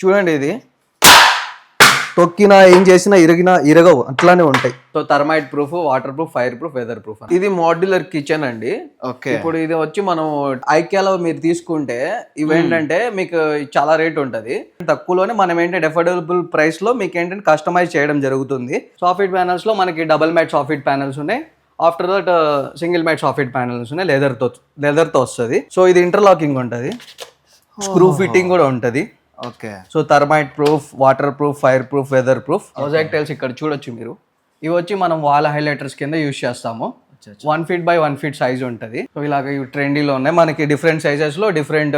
చూడండి ఇది. తొక్కినా ఏం చేసినా ఇరిగినా ఇరగవు అట్లానే ఉంటాయి. So termite proof water proof fire proof weather proof ఇది మాడ్యులర్ కిచెన్ అండి. ఓకే. ఇప్పుడు ఇది వచ్చి మనం ఐక్యాలో మీరు తీసుకుంటే ఇవి ఏంటంటే మీకు చాలా రేట్ ఉంటది. తక్కువలోనే మనం ఏంటంటే అఫోర్డబుల్ ప్రైస్లో మీకు ఏంటంటే కస్టమైజ్ చేయడం జరుగుతుంది. సాఫ్ట్ ప్యానల్స్లో మనకి డబుల్ మ్యాట్ సాఫ్ట్ ప్యానల్స్ ఉన్నాయి. After that single matte soft panels ఉన్నాయి. లెదర్తో లెదర్తో వస్తుంది. సో ఇది ఇంటర్లాకింగ్ ఉంటది. స్క్రూ ఫిట్టింగ్ కూడా ఉంటది. Okay. So termite proof water proof fire proof weather proof. Mosaic tiles ఇక్కడ చూడొచ్చు మీరు. ఇవి వచ్చి మనం వాల్ హైలైటర్స్ కింద యూజ్ చేస్తాము. One feet by one feet size ఉంటుంది. సో ఇలాగ ఇవి ట్రెండీలో ఉన్నాయి. మనకి డిఫరెంట్ సైజెస్లో డిఫరెంట్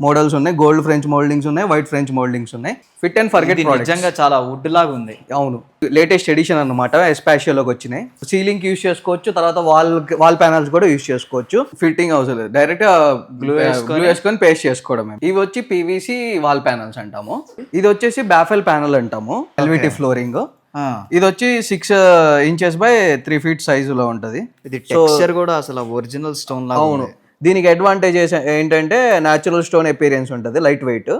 మోడల్స్ ఉన్నాయి. గోల్డ్ ఫ్రెంచ్ మోల్డింగ్స్ ఉన్నాయి. వైట్ ఫ్రెంచ్ మోల్డింగ్స్ ఉన్నాయి. ఫిట్ అండ్ ఫర్గెట్ నిజంగా చాలా వుడ్ లాగా ఉంది. అవును. లేటెస్ట్ ఎడిషన్ అన్నమాట. ఎస్పాషియోలోకి వచ్చినాయి. సీలింగ్ యూస్ చేసుకోవచ్చు. తర్వాత వాల్ వాల్ ప్యానల్స్ కూడా యూస్ చేసుకోవచ్చు. ఫిట్టింగ్ అవసరం లేదు. డైరెక్ట్ గ్లూ గ్లూ వేసుకొని పేస్ట్ చేసుకోవడం ఇవి వచ్చి పీవీసీ వాల్ ప్యానల్స్ అంటాము. ఇది వచ్చేసి బాఫెల్ ప్యానల్ అంటాము. ఎల్విటీ ఫ్లోరింగ్ ఇది వచ్చి six inches by three feet సైజులో ఉంటుంది. ఇది టెక్స్చర్ కూడా అసలు ఒరిజినల్ స్టోన్ అవును. దీనికి అడ్వాంటేజెస్ ఏంటంటే న్యాచురల్ స్టోన్ ఎపీరియన్స్ ఉంటుంది లైట్ వెయిట్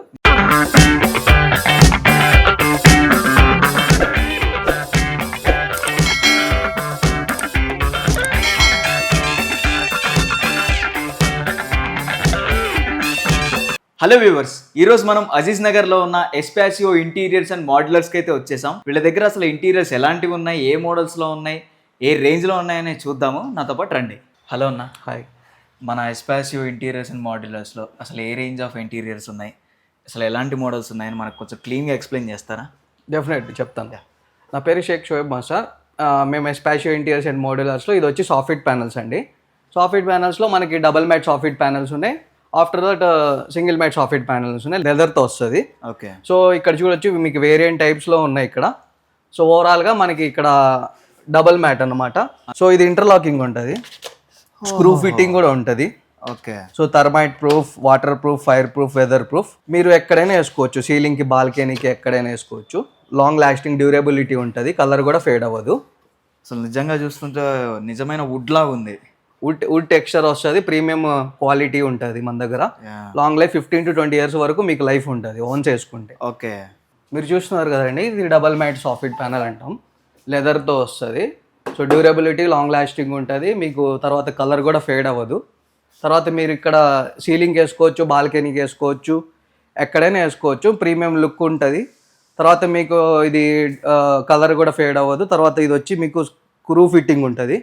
హలో వ్యూవర్స్ ఈ రోజు మనం అజీజ్ నగర్లో ఉన్న ఎస్పాసియో ఇంటీరియర్స్ అండ్ మోడలర్స్కి అయితే వచ్చేసాం. వీళ్ళ దగ్గర అసలు ఇంటీరియర్స్ ఎలాంటివి ఉన్నాయి ఏ మోడల్స్లో ఉన్నాయి ఏ రేంజ్లో ఉన్నాయని చూద్దాము. నాతో పాటు రండి. హలో అన్న. హాయ్. మన ఎస్పాసియో ఇంటీరియర్స్ అండ్ మోడలర్స్లో అసలు ఏ రేంజ్ ఆఫ్ ఇంటీరియర్స్ ఉన్నాయి అసలు ఎలాంటి మోడల్స్ ఉన్నాయని మనకు కొంచెం క్లీన్గా ఎక్స్ప్లెయిన్ చేస్తారా? డెఫినెట్ చెప్తాను. నా పేరు షేక్ షోయబ్ ఆ, మేము ఎస్పాషియో ఇంటీరియర్స్ అండ్ మోడ్యులర్స్లో ఇది వచ్చి సాఫ్ట్ ప్యానల్స్ అండి. సాఫ్ట్ ప్యానల్స్లో మనకి డబల్ మ్యాట్ సాఫ్ట్ ప్యానల్స్ ఉన్నాయి. After that single matte soft panels ఉన్నాయి. లెదర్తో వస్తుంది. ఓకే సో ఇక్కడ చూడొచ్చు మీకు వేరియంట్ టైప్స్లో ఉన్నాయి ఇక్కడ. సో ఓవరాల్గా మనకి ఇక్కడ డబల్ మ్యాట్ అన్నమాట. సో ఇది ఇంటర్లాకింగ్ ఉంటుంది. స్క్రూ ఫిట్టింగ్ కూడా ఉంటుంది. Okay so termite proof water proof fire proof weather proof మీరు ఎక్కడైనా వేసుకోవచ్చు. సీలింగ్కి బాల్కనీకి ఎక్కడైనా వేసుకోవచ్చు. లాంగ్ లాస్టింగ్ డ్యూరబిలిటీ ఉంటుంది. కలర్ కూడా ఫేడ్ అవ్వదు. అసలు నిజంగా చూస్తుంటే నిజమైన వుడ్ లాగా ఉంది వుడ్ వుడ్ టెక్స్చర్ వస్తుంది ప్రీమియం క్వాలిటీ ఉంటుంది మన దగ్గర. Long life fifteen to twenty years వరకు మీకు లైఫ్ ఉంటుంది ఓన్ చేసుకుంటే. ఓకే మీరు చూస్తున్నారు కదండి ఇది డబల్ మ్యాట్ సాఫ్ట్ ప్యానల్ అంటాం. లెదర్తో వస్తుంది. సో డ్యూరబిలిటీ లాంగ్ లాస్టింగ్ ఉంటుంది. మీకు తర్వాత కలర్ కూడా ఫేడ్ అవ్వదు. తర్వాత మీరు ఇక్కడ సీలింగ్ వేసుకోవచ్చు బాల్కనీకి వేసుకోవచ్చు ఎక్కడైనా వేసుకోవచ్చు ప్రీమియం లుక్ ఉంటుంది. తర్వాత మీకు ఇది కలర్ కూడా ఫేడ్ అవ్వదు. తర్వాత ఇది వచ్చి మీకు స్క్రూ ఫిట్టింగ్ ఉంటుంది.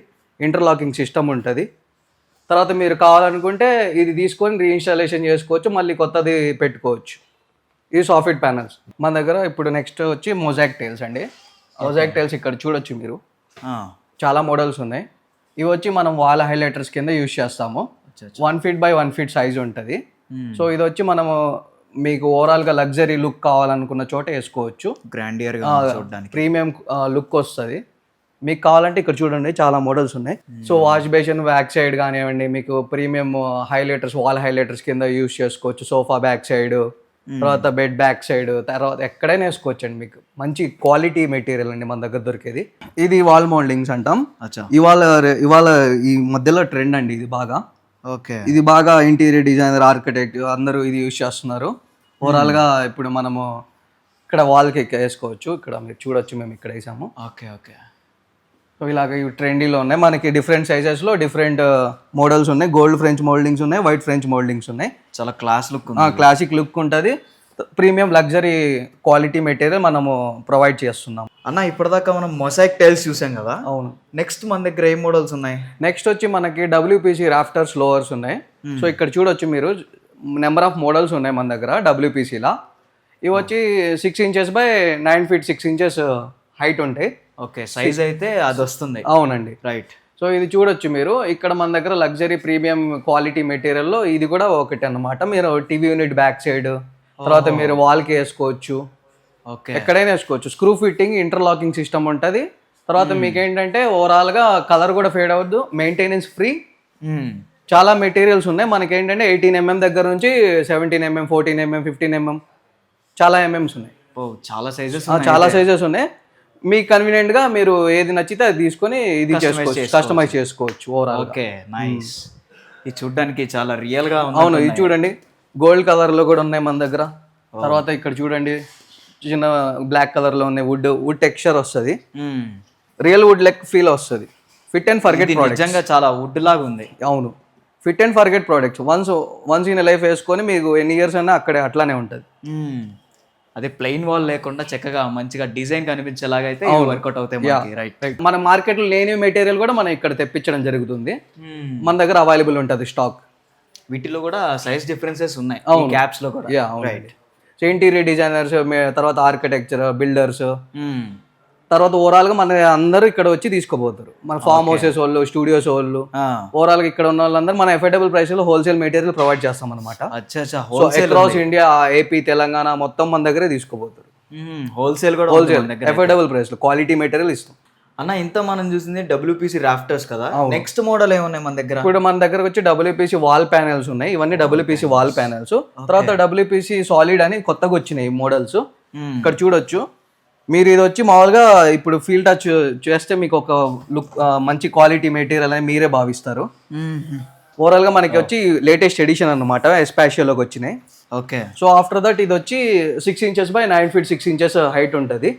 ఇంటర్లాకింగ్ సిస్టమ్ ఉంటుంది. తర్వాత మీరు కావాలనుకుంటే ఇది తీసుకొని రీఇన్స్టాలేషన్ చేసుకోవచ్చు మళ్ళీ కొత్తది పెట్టుకోవచ్చు. ఇది సాఫ్ట్ ప్యానల్స్ మన దగ్గర ఇప్పుడు నెక్స్ట్ వచ్చి మొజాక్ టైల్స్ అండి. మొజాక్ టైల్స్ ఇక్కడ చూడొచ్చు మీరు. చాలా మోడల్స్ ఉన్నాయి. ఇవి వచ్చి మనం వాల్ హైలైటర్స్ కింద యూజ్ చేస్తాము. One feet by one feet size ఉంటుంది. సో ఇది వచ్చి మనము మీకు ఓవరాల్గా లగ్జరీ లుక్ కావాలనుకున్న చోట వేసుకోవచ్చు. గ్రాండియర్గా ఉంది చూడడానికి. ప్రీమియం లుక్ వస్తుంది. మీకు కావాలంటే ఇక్కడ చూడండి చాలా మోడల్స్ ఉన్నాయి. So wash basin back side కానివ్వండి మీకు ప్రీమియం హైలైటర్స్ వాల్ హైలైటర్స్ కింద యూస్ చేసుకోవచ్చు. సోఫా బ్యాక్ సైడ్ తర్వాత బెడ్ బ్యాక్ సైడ్ తర్వాత ఎక్కడైనా వేసుకోవచ్చు అండి మీకు. మంచి క్వాలిటీ మెటీరియల్ అండి మన దగ్గర దొరికేది. ఇది వాల్ మోల్డింగ్స్ అంటాం. ఇవాళ ఇవాళ ఈ మధ్యలో ట్రెండ్ అండి ఇది బాగా. ఓకే. ఇది బాగా ఇంటీరియర్ డిజైనర్ ఆర్కిటెక్ట్ అందరూ ఇది యూజ్ చేస్తున్నారు. ఓవరాల్గా ఇప్పుడు మనము ఇక్కడ వాల్కి వేసుకోవచ్చు. ఇక్కడ మీరు చూడొచ్చు మేము ఇక్కడ వేసాము. Okay okay. సో ఇలాగ ఇవి ట్రెండీలో ఉన్నాయి. మనకి డిఫరెంట్ సైజెస్లో డిఫరెంట్ మోడల్స్ ఉన్నాయి. గోల్డ్ ఫ్రెంచ్ మోల్డింగ్స్ ఉన్నాయి. వైట్ ఫ్రెంచ్ మోల్డింగ్స్ ఉన్నాయి. చాలా క్లాస్ లుక్ క్లాసిక్ లుక్ ఉంటుంది. ప్రీమియం లగ్జరీ క్వాలిటీ మెటీరియల్ మనము ప్రొవైడ్ చేస్తున్నాం. అన్న ఇప్పటిదాకా మనం మొసాయిక్ టైల్స్ చూసాం కదా? అవును. నెక్స్ట్ మన దగ్గర ఏ మోడల్స్ ఉన్నాయి? నెక్స్ట్ వచ్చి మనకి డబ్ల్యూపీసీ రాఫ్టర్స్ లోవర్స్ ఉన్నాయి. సో ఇక్కడ చూడొచ్చు మీరు. నెంబర్ ఆఫ్ మోడల్స్ ఉన్నాయి మన దగ్గర డబ్ల్యూపీసీలా ఇవి వచ్చి six inches by nine feet six inches height ఉంటాయి. ఓకే సైజ్ అయితే అది వస్తుంది అవునండి. రైట్. సో ఇది చూడొచ్చు మీరు. ఇక్కడ మన దగ్గర లగ్జరీ ప్రీమియం క్వాలిటీ మెటీరియల్లో ఇది కూడా ఒకటి అన్నమాట. మీరు టీవీ యూనిట్ బ్యాక్ సైడ్ తర్వాత మీరు వాల్కి వేసుకోవచ్చు. ఓకే. ఎక్కడైనా వేసుకోవచ్చు. స్క్రూ ఫిట్టింగ్ ఇంటర్లాకింగ్ సిస్టమ్ ఉంటుంది. తర్వాత మీకు ఏంటంటే ఓవరాల్గా కలర్ కూడా ఫేడ్ అవ్వద్దు. Maintenance free. చాలా మెటీరియల్స్ ఉన్నాయి. మనకి ఏంటంటే ఎయిటీన్ ఎంఎం దగ్గర నుంచి seventeen mm fourteen mm fifteen mm చాలా ఎంఎంస్ ఉన్నాయి. చాలా సైజెస్ చాలా సైజెస్ ఉన్నాయి. మీకు కన్వీనియంట్గా మీరు ఏది నచ్చితే అది తీసుకొని ఇది చేసుకోవచ్చు కస్టమైజ్ చేసుకోవచ్చు ఓవరాల్ ఓకే నైస్ ఇది చూడడానికి చాలా రియల్గా ఉంది అవును ఇది చూడండి. గోల్డ్ కలర్లో కూడా ఉన్నాయి మన దగ్గర. తర్వాత ఇక్కడ చూడండి చిన్న బ్లాక్ కలర్లో ఉన్న వుడ్ వుడ్ టెక్స్చర్ వస్తుంది. రియల్ వుడ్ లెక్ ఫీల్ వస్తుంది. ఫిట్ అండ్ ఫర్గెట్ నిజంగా చాలా వుడ్ లాగా ఉంది. అవును. Fit and forget products once once in life వేసుకొని మీకు ఎన్ని ఇయర్స్ అయినా అక్కడే అట్లానే ఉంటుంది. మ్మ్. అదే ప్లెయిన్ వాల్ లేకుండా చక్కగా మంచిగా డిజైన్ కనిపించేలాగా అయితే వర్కౌట్ అవుతాయి రైట్ మన మార్కెట్లో లేని మెటీరియల్ కూడా మనం ఇక్కడ తెప్పించడం జరుగుతుంది. మన దగ్గర అవైలబుల్ ఉంటుంది స్టాక్ వీటిలో కూడా సైజ్ డిఫరెన్సెస్ ఉన్నాయి. క్యాప్స్లో కూడా. సో ఇంటీరియర్ డిజైనర్స్ తర్వాత ఆర్కిటెక్చర్ బిల్డర్స్. తర్వాత ఓవరాల్గా మన అందరూ ఇక్కడ వచ్చి తీసుకోబోతారు మన ఫామ్ హౌసెస్ వాళ్ళు స్టూడియోస్ వాళ్ళు. ఆ. ఓవరాల్గా ఇక్కడ ఉన్న వాళ్ళందరూ మన ఎఫోర్డబుల్ ప్రైస్లో హోల్సేల్ మెటీరియల్ ప్రొవైడ్ చేస్తాం అనమాట అక్రాస్ ఇండియా ఏపీ తెలంగాణ మొత్తం మన దగ్గరే తీసుకోబోతారు హోల్సేల్ కూడా హోల్సేల్ దగ్గర ఎఫోర్డబుల్ ప్రైస్లో క్వాలిటీ మెటీరియల్ ఇస్తాం. అన్న ఇంత మనం చూసింది డబ్ల్యూపీసీ రాఫ్టర్స్ కదా? నెక్స్ట్ మోడల్ ఏమున్నాయి మన దగ్గర? ఇప్పుడు మన దగ్గరకు వచ్చి డబ్ల్యూపీసీ వాల్ ప్యానెల్స్ ఉన్నాయి. ఇవన్నీ డబ్ల్యూపీసీ వాల్ ప్యానెల్స్ తర్వాత డబ్ల్యూపీసీ సాలిడ్ అని కొత్తగా వచ్చినాయి మోడల్స్. ఇక్కడ చూడొచ్చు. మీరు ఇది వచ్చి మామూలుగా ఇప్పుడు ఫీల్ టచ్ చేస్తే మీకు ఒక లుక్ మంచి క్వాలిటీ మెటీరియల్ అని మీరే భావిస్తారు. మ్మ్. ఓవరాల్గా మనకి వచ్చి లేటెస్ట్ ఎడిషన్ అన్నమాట ఎస్పాషియోలోకి వచ్చినాయి. ఓకే. సో ఆఫ్టర్ దట్ ఇది వచ్చి six inches by nine feet six inches height ఉంటుంది.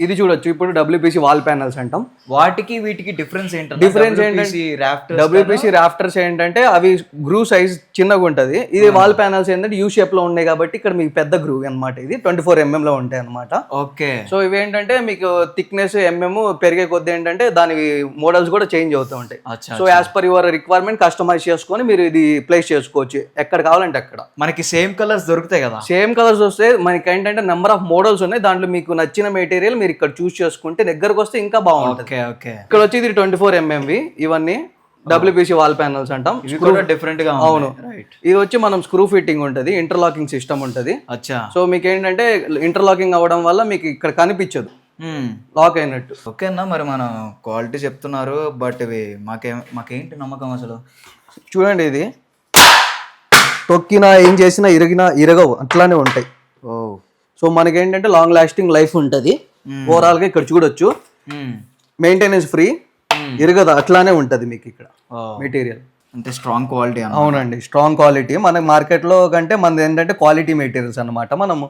ఇది చూడొచ్చు. ఇప్పుడు డబ్ల్యూపీసీ వాల్ ప్యానల్స్ అంటాం. వాటికి వీటికి డిఫరెన్స్ ఏంటంటే Difference ఏంటంటే- డబ్ల్యూపీసీ రాఫ్టర్స్ ఏంటంటే అవి గ్రూ సైజ్ చిన్నగా ఉంటుంది. ఇది వాల్ ప్యానల్స్ ఏంటంటే యూ షేప్లో ఉన్నాయి కాబట్టి ఇక్కడ మీకు పెద్ద గ్రూ అన్నమాట ఇది. ట్వంటీ ఫోర్ ఎంఎం లో ఉంటాయి అన్నమాట. ఓకే. సో ఇవి ఏంటంటే మీకు థిక్నెస్ ఎంఎం పెరిగే కొద్దీ ఏంటంటే దాని మోడల్స్ కూడా చేంజ్ అవుతూ ఉంటాయి. So as per your requirement customize చేసుకొని మీరు ఇది ప్లేస్ చేసుకోవచ్చు. ఎక్కడ కావాలంటే అక్కడ. మనకి సేమ్ కలర్స్ దొరుకుతాయి కదా? సేమ్ కలర్స్ వస్తే మనకి ఏంటంటే నెంబర్ ఆఫ్ మోడల్స్ ఉన్నాయి. దాంట్లో మీకు నచ్చిన మెటీరియల్ మీరు ఇక్కడ చూస్ చేసుకుంటే దగ్గరకు వస్తే ఇంకా బాగుంటుంది. ఇక్కడ వచ్చి ఇది ట్వంటీ ఫోర్ ఎంఎంవి ఇవన్నీ డబ్ల్యూపీసీ వాల్ ప్యానల్స్ అంటాం. ఇవి కూడా డిఫరెంట్గా అవును. రైట్ ఇది వచ్చి మనం స్క్రూ ఫిట్టింగ్ ఉంటుంది ఇంటర్లాకింగ్ సిస్టమ్ ఉంటుంది. అచ్చా. సో మీకు ఏంటంటే ఇంటర్లాకింగ్ అవ్వడం వల్ల మీకు ఇక్కడ కనిపించదు. లాక్ అయినట్టు. ఓకే అన్న మరి మనం క్వాలిటీ చెప్తున్నారు బట్ ఇవి మాకేం మాకేంటి నమ్మకం అసలు? చూడండి ఇది. తొక్కినా ఏం చేసినా ఇరిగినా ఇరగవు. అట్లానే ఉంటాయి. ఓ. సో మనకేంటంటే లాంగ్ లాస్టింగ్ లైఫ్ ఉంటుంది. ఓవరాల్గా ఇక్కడ చూడొచ్చు. మెయింటెనెన్స్ ఫ్రీ ఇరగదు అట్లానే ఉంటుంది మీకు ఇక్కడ. మెటీరియల్ అంటే స్ట్రాంగ్ క్వాలిటీ అవునండి స్ట్రాంగ్ క్వాలిటీ మన మార్కెట్లో కంటే మనది ఏంటంటే క్వాలిటీ మెటీరియల్స్ అన్నమాట. మనము.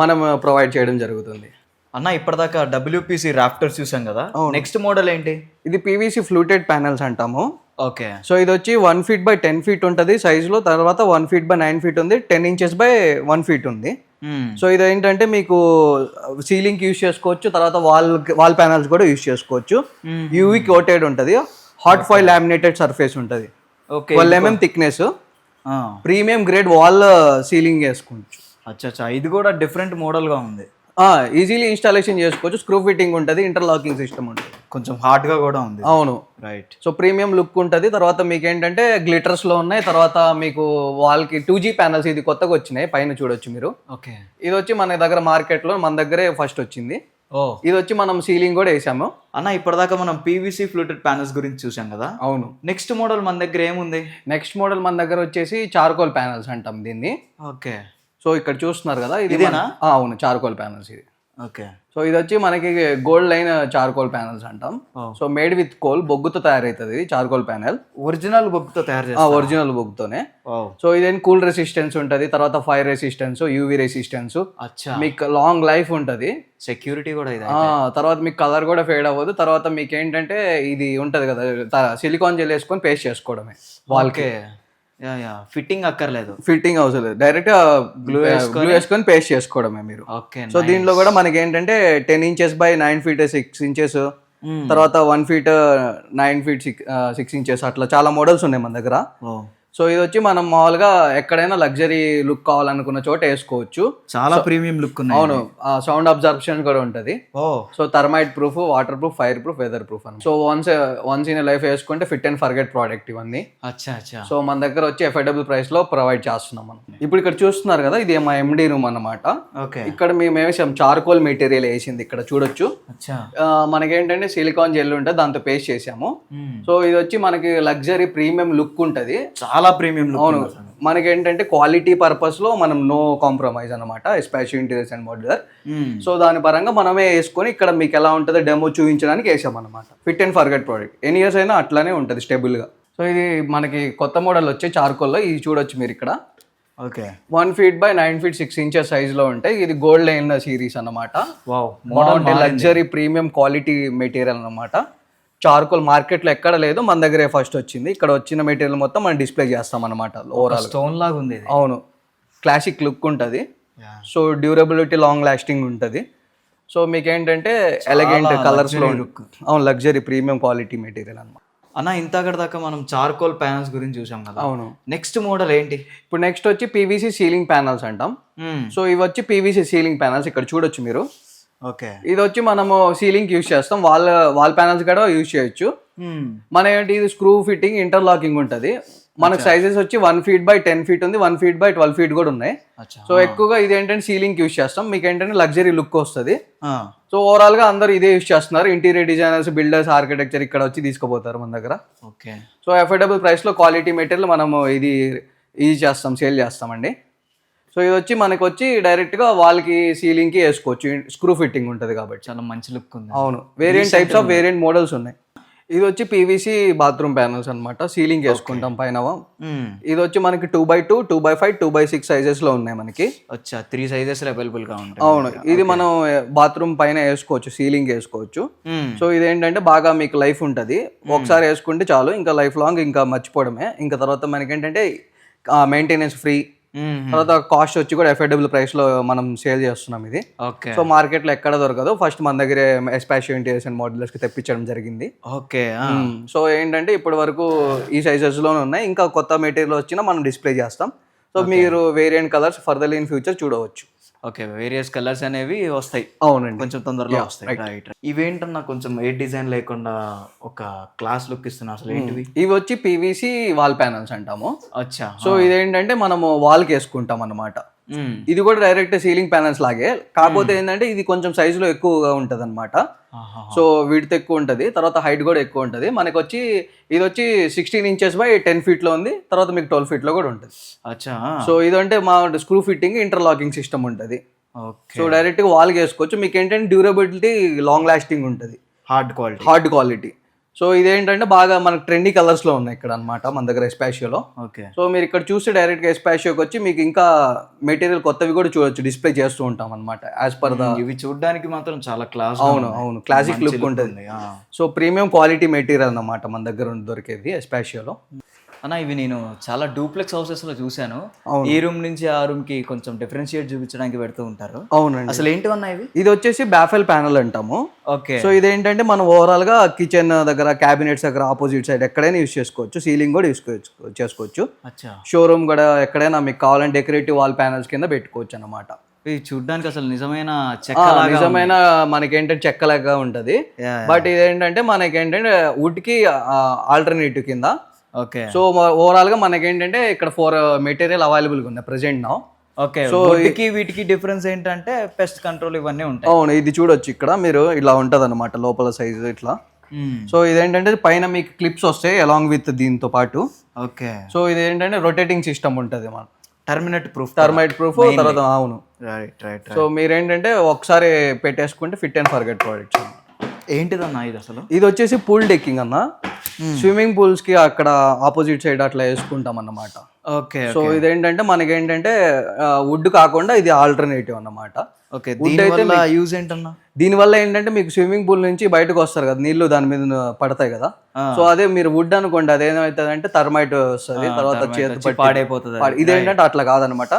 మనం ప్రొవైడ్ చేయడం జరుగుతుంది. అన్న ఇప్పటిదాకా డబ్ల్యూపీసీ రాఫ్టర్స్ చూసాం కదా. నెక్స్ట్ మోడల్ ఏంటి? ఇది పీవీసీ ఫ్లూటెడ్ ప్యానల్స్ అంటాము. ఓకే సో ఇది వచ్చి one feet by ten feet ఉంటుంది. సైజులో తర్వాత one feet by nine feet ఉంది. Ten inches by one feet ఉంది. సో ఇది ఏంటంటే మీకు సీలింగ్ యూస్ చేసుకోవచ్చు తర్వాత వాల్ వాల్ ప్యానల్స్ కూడా యూస్ చేసుకోవచ్చు. యూవీ కోటెడ్ ఉంటుంది. హాట్ ఫాయిల్ లామినేటెడ్ సర్ఫేస్ ఉంటుంది. Okay twelve mm thickness. Premium grade wall ceiling చేసుకోవచ్చు అచ్చా అచ్చా ఇది కూడా డిఫరెంట్ మోడల్గా ఉంది. ఈజీలీ ఇన్స్టాలేషన్ చేసుకోవచ్చు. స్క్రూ ఫిట్టింగ్ ఉంటుంది ఇంటర్లాకింగ్ సిస్టమ్ ఉంటుంది. కొంచెం హార్డ్గా కూడా ఉంది. అవును. రైట్ సో ప్రీమియం లుక్ ఉంటుంది. తర్వాత మీకు ఏంటంటే గ్లిటర్స్లో ఉన్నాయి. తర్వాత మీకు వాల్కి టూ జీ ప్యానల్స్ ఇది కొత్తగా వచ్చినాయి. పైన చూడొచ్చు మీరు. ఓకే. ఇది వచ్చి మన దగ్గర మార్కెట్లో మన దగ్గరే ఫస్ట్ వచ్చింది. ఓ. ఇది వచ్చి మనం సీలింగ్ కూడా వేసాము. అన్న ఇప్పటిదాకా మనం పీవీసీ ఫ్లూటెడ్ ప్యానల్స్ గురించి చూసాం కదా? అవును. నెక్స్ట్ మోడల్ మన దగ్గర ఏముంది? నెక్స్ట్ మోడల్ మన దగ్గర వచ్చేసి చార్కోల్ ప్యానల్స్ అంటాం దీన్ని. ఓకే. సో ఇక్కడ చూస్తున్నారు కదా ఇది అవును చార్కోల్ ప్యానల్స్ ఇది. ఓకే. సో ఇది వచ్చి మనకి గోల్డ్ లైన్ చార్కోల్ ప్యానల్స్ అంటాం. సో మేడ్ విత్ కోల్ బొగ్గుతో తయారవుతుంది ఇది చార్కోల్ ప్యానల్. ఒరిజినల్ బొగ్గుతో తయారు ఒరిజినల్ బొగ్గుతోనే. సో ఇదేం కూల్ రెసిస్టెన్స్ ఉంటుంది తర్వాత ఫైర్ రెసిస్టెన్స్ యూవీ రెసిస్టెన్స్. మీకు లాంగ్ లైఫ్ ఉంటుంది. సెక్యూరిటీ కూడా ఇది తర్వాత మీకు కలర్ కూడా ఫేడ్ అవ్వదు తర్వాత మీకు ఏంటంటే ఇది ఉంటది కదా సిలికాన్ జెల్ వేసుకొని పేస్ట్ చేసుకోవడమే వాళ్ళకే ఫిట్టింగ్ అక్కర్లేదు. ఫిట్టింగ్ అవసరం లేదు. డైరెక్ట్ గ్లూ గ్లూ వేసుకొని? పేస్ట్ చేసుకోవడమే మీరు. ఓకే సో దీంట్లో కూడా మనకి ఏంటంటే ten inches by nine feet six inches. తర్వాత one feet nine feet six six inches అట్లా చాలా మోడల్స్ ఉన్నాయి మన దగ్గర. సో ఇది వచ్చి మనం మామూలుగా ఎక్కడైనా లగ్జరీ లుక్ కావాలనుకున్న చోట వేసుకోవచ్చు. చాలా ప్రీమియం లుక్ ఉన్నాయి. అవును సౌండ్ అబ్జర్ప్షన్ కూడా ఉంటుంది. ఓ. So termite proof water proof fire proof weather proof అని so once once in life వేసుకుంటే ఫిట్ అండ్ ఫర్గెట్ ప్రోడక్ట్ ఇవన్నీ. అచ్చా అచ్చా. సో మన దగ్గర వచ్చి అఫోర్డబుల్ ప్రైస్లో ప్రొవైడ్ చేస్తున్నాం మనం. ఇప్పుడు ఇక్కడ చూస్తున్నారు కదా ఇది మా ఎండి రూమ్ అన్నమాట. ఓకే. ఇక్కడ మేము వేసాం చార్కోల్ మెటీరియల్ వేసింది ఇక్కడ చూడొచ్చు. మనకేంటంటే సిలికాన్ జెల్ ఉంటుంది దాంతో పేస్ట్ చేసాము. సో ఇది వచ్చి మనకి లగ్జరీ ప్రీమియం లుక్ ఉంటుంది. చాలా ప్రీమియం లుక్ అవును. మనకేంటంటే క్వాలిటీ పర్పస్లో మనం నో కాంప్రమైజ్ అనమాట Espacio interiors and modular so దాని పరంగా మనమే వేసుకొని ఇక్కడ మీకు ఎలా ఉంటుందో డెమో చూపించడానికి వేసాం అనమాట ఫిట్ అండ్ ఫర్గెట్ ప్రోడక్ట్ ఎన్ని ఇయర్స్ అయినా అట్లానే ఉంటుంది స్టేబుల్గా. సో ఇది మనకి కొత్త మోడల్ వచ్చే చార్కోల్లో ఇది చూడొచ్చు మీరు ఇక్కడ. Okay. One feet by nine feet six inches సైజ్లో ఉంటాయి. ఇది గోల్డ్ లైన్ సిరీస్ బాగుంటే లగ్జరీ ప్రీమియం క్వాలిటీ మెటీరియల్ అన్నమాట. చార్కోల్ మార్కెట్లో ఎక్కడ లేదు మన దగ్గరే ఫస్ట్ వచ్చింది. ఇక్కడ వచ్చిన మెటీరియల్ మొత్తం మనం డిస్ప్లే చేస్తాం అనమాట ఓవరాల్ స్టోన్ లాగా ఉంది అవును. క్లాసిక్ లుక్ ఉంటుంది. సో డ్యూరబిలిటీ లాంగ్ లాస్టింగ్ ఉంటుంది. సో మీకు ఏంటంటే ఎలగెంట్ కలర్స్లో అవును లగ్జరీ ప్రీమియం క్వాలిటీ మెటీరియల్ అన్నమాట. అన్న ఇంతకడ దాకా మనం చార్కోల్ ప్యానల్స్ గురించి చూసాం కదా. అవును. నెక్స్ట్ మోడల్ ఏంటి? ఇప్పుడు నెక్స్ట్ వచ్చి పీవీసీ సీలింగ్ ప్యానల్స్ అంటాం. సో ఇవి వచ్చి పీవీసీ సీలింగ్ ప్యానల్స్ ఇక్కడ చూడొచ్చు మీరు. ఇది వచ్చి మనము సీలింగ్ యూస్ చేస్తాం. వాల్ వాల్ ప్యానల్స్ కూడా యూస్ చేయొచ్చు. మన ఏంటి ఇది స్క్రూ ఫిట్టింగ్ ఇంటర్లాకింగ్ ఉంటుంది. మనకు సైజెస్ వచ్చి one feet by ten feet ఉంది one feet by twelve feet కూడా ఉన్నాయి. సో ఎక్కువగా ఇది ఏంటంటే సీలింగ్ యూస్ చేస్తాం. మీకు ఏంటంటే లగ్జరీ లుక్ వస్తుంది. సో ఓవరాల్గా అందరూ ఇదే యూస్ చేస్తున్నారు. ఇంటీరియర్ డిజైనర్స్ బిల్డర్స్ ఆర్కిటెక్చర్ ఇక్కడ వచ్చి తీసుకుపోతారు మన దగ్గర. ఓకే. సో అఫోర్డబుల్ ప్రైస్లో క్వాలిటీ మెటీరియల్ మనము ఇది ఇది చేస్తాం సేల్ చేస్తామండి. సో ఇది వచ్చి మనకి వచ్చి డైరెక్ట్గా వాళ్ళకి సీలింగ్కి వేసుకోవచ్చు. స్క్రూ ఫిట్టింగ్ ఉంటుంది కాబట్టి. చాలా మంచి లుక్ ఉంది. అవును. Variant types of variant models ఉన్నాయి. ఇది వచ్చి పీవీసీ బాత్రూమ్ ప్యానల్స్ అన్నమాట. సీలింగ్ వేసుకుంటాం పైన మ్మ్. ఇది వచ్చి మనకి two by two two by five two by six సైజెస్లో ఉన్నాయి మనకి. అచ్చా. త్రీ సైజెస్ అవైలబుల్గా ఉంటాయి అవును. ఇది మనం బాత్రూమ్ పైన వేసుకోవచ్చు సీలింగ్ వేసుకోవచ్చు. మ్మ్. సో ఇదేంటంటే బాగా మీకు లైఫ్ ఉంటుంది. ఒకసారి వేసుకుంటే చాలు. ఇంకా లైఫ్ లాంగ్ ఇంకా మర్చిపోవడమే. ఇంకా తర్వాత మనకి ఏంటంటే మెయింటెనెన్స్ ఫ్రీ. తర్వాత కాస్ట్ వచ్చి కూడా అఫోర్డబుల్ ప్రైస్లో మనం సేల్ చేస్తున్నాం ఇది. ఓకే. సో మార్కెట్లో ఎక్కడ దొరకదు. ఫస్ట్ మన దగ్గరే ఎస్పాషియో ఇంటీరియర్స్ అండ్ మోడల్స్కి తెప్పించడం జరిగింది. ఓకే. సో ఏంటంటే ఇప్పటి వరకు ఈ సైజెస్లోనే ఉన్నాయి. ఇంకా కొత్త మెటీరియల్ వచ్చినా మనం డిస్ప్లే చేస్తాం. సో మీరు variant colours further in future చూడవచ్చు. ఓకే వేరియస్ కలర్స్ అనేవి వస్తాయి. అవునండి. కొంచెం తొందరలో వస్తాయి. రైట్ ఇవేంటన్నా కొంచెం ఏ డిజైన్ లేకుండా ఒక క్లాస్ లుక్ ఇస్తున్నా అసలు ఏంటివి? ఇవి వచ్చి పీవీసీ వాల్ ప్యానల్స్ అంటాము. అచ్చా సో ఇదేంటంటే మనము వాల్కి వేసుకుంటాం అన్నమాట మ్మ్. ఇది కూడా డైరెక్ట్ సీలింగ్ ప్యానల్స్ లాగే. కాకపోతే ఏంటంటే ఇది కొంచెం సైజులో ఎక్కువగా ఉంటుంది అనమాట. సో విడ్త్ ఎక్కువ ఉంటుంది. తర్వాత హైట్ కూడా ఎక్కువ ఉంటుంది. మనకి వచ్చి ఇది వచ్చి సిక్స్టీన్ ఇంచెస్ బై టెన్ ఫీట్లో ఉంది. తర్వాత మీకు ట్వెల్వ్ ఫీట్లో కూడా ఉంటుంది. అచ్చా. సో ఇదంటే మా స్క్రూ ఫిట్టింగ్ ఇంటర్లాకింగ్ సిస్టమ్ ఉంటుంది. సో డైరెక్ట్గా వాల్కి వేసుకోవచ్చు. మీకు ఏంటంటే డ్యూరబిలిటీ లాంగ్ లాస్టింగ్ ఉంటుంది. Hard quality hard quality so ఇదేంటంటే బాగా మనకు ట్రెండీ కలర్స్లో ఉన్నాయి ఇక్కడ అనమాట మన దగ్గర ఎస్పాషియోలో ఓకే. సో మీరు ఇక్కడ చూస్తే డైరెక్ట్గా ఎస్పాషియోకి వచ్చి మీకు ఇంకా మెటీరియల్ కొత్తవి కూడా చూడొచ్చు డిస్ప్లే చేస్తూ ఉంటాం అనమాట యాజ్ పర్ ద ఇవి చూడడానికి మాత్రం చాలా క్లాస్ అవును అవును క్లాసిక్ లుక్ ఉంటుంది. సో ప్రీమియం క్వాలిటీ మెటీరియల్ అన్నమాట మన దగ్గర దొరికేది ఎస్పాషియోలో అన్న ఇవి నేను చాలా డూప్లెక్స్ హౌసెస్లో చూశాను. ఈ రూమ్ నుంచి ఆ రూమ్కి కొంచెం డిఫరెన్షియేట్ చూపించడానికి పెడుతూ ఉంటారు. అవునండి. అసలు ఏంటివన్నా ఇవి? ఇది వచ్చేసి బ్యాఫెల్ ప్యానల్ అంటాము. ఓకే. సో ఇదేంటంటే మనం ఓవరాల్గా కిచెన్ దగ్గర క్యాబినెట్స్ దగ్గర ఆపోజిట్ సైడ్ ఎక్కడైనా యూస్ చేసుకోవచ్చు. సీలింగ్ కూడా యూస్ చేసుకోవచ్చు. షోరూమ్ కూడా ఎక్కడైనా మీకు కావాలంటే డెకరేటివ్ వాల్ ప్యానల్స్ కింద పెట్టుకోవచ్చు అనమాట ఇవి చూడడానికి అసలు నిజమైన చెక్క నిజమైన మనకేంటంటే చెక్కలాగా ఉంటది. బట్ ఇదేంటంటే మనకేంటంటే వుడ్కి ఆల్టర్నేటివ్ కింద ఓకే. సో ఓవరాల్గా మనకేంటంటే ఇక్కడ ఫోర్ మెటీరియల్ అవైలబుల్గా ఉన్నాయి ప్రెసెంట్ నా ఓకే వుడ్కి వీటికి డిఫరెన్స్ ఏంటంటే పెస్ట్ కంట్రోల్ ఇవన్నీ ఉంటాయి. అవును ఇది చూడొచ్చు ఇక్కడ మీరు ఇలా ఉంటది అనమాట లోపల సైజ్ ఇట్లా. మ్మ్. సో ఇదేంటంటే పైన మీకు క్లిప్స్ వస్తాయి అలాంగ్ విత్ దీంతో పాటు. ఓకే. సో ఇది ఏంటంటే రొటేటింగ్ సిస్టమ్ ఉంటుంది మన. టర్మినేట్ ప్రూఫ్ టర్మైట్ ప్రూఫ్ తర్వాత అవును. రైట్ రైట్ సో మీరేంటంటే ఒకసారి పెట్టేసుకుంటే ఫిట్ అండ్ ఫర్గెట్ ప్రోడక్ట్స్ ఏంటిదన్నా ఇది అసలు? ఇది వచ్చేసి పూల్ డెక్కింగ్ అన్న. స్విమ్మింగ్ పూల్స్కి అక్కడ ఆపోజిట్ సైడ్ అట్లా వేసుకుంటాం అన్నమాట. ఓకే సో ఇదేంటంటే మనకేంటంటే వుడ్ కాకుండా ఇది ఆల్టర్నేటివ్ అన్నమాట. ఓకే యూజ్ ఏంటన్నా? దీనివల్ల ఏంటంటే మీకు స్విమ్మింగ్ పూల్ నుంచి బయటకు వస్తారు కదా నీళ్ళు దాని మీద పడతాయి కదా. సో అదే మీరు వుడ్ అనుకోండి అదేమవుతుంది అంటే థర్మైట్ వస్తుంది తర్వాత చేతి పాడైపోతుంది. ఇదేంటంటే అట్లా కాదనమాట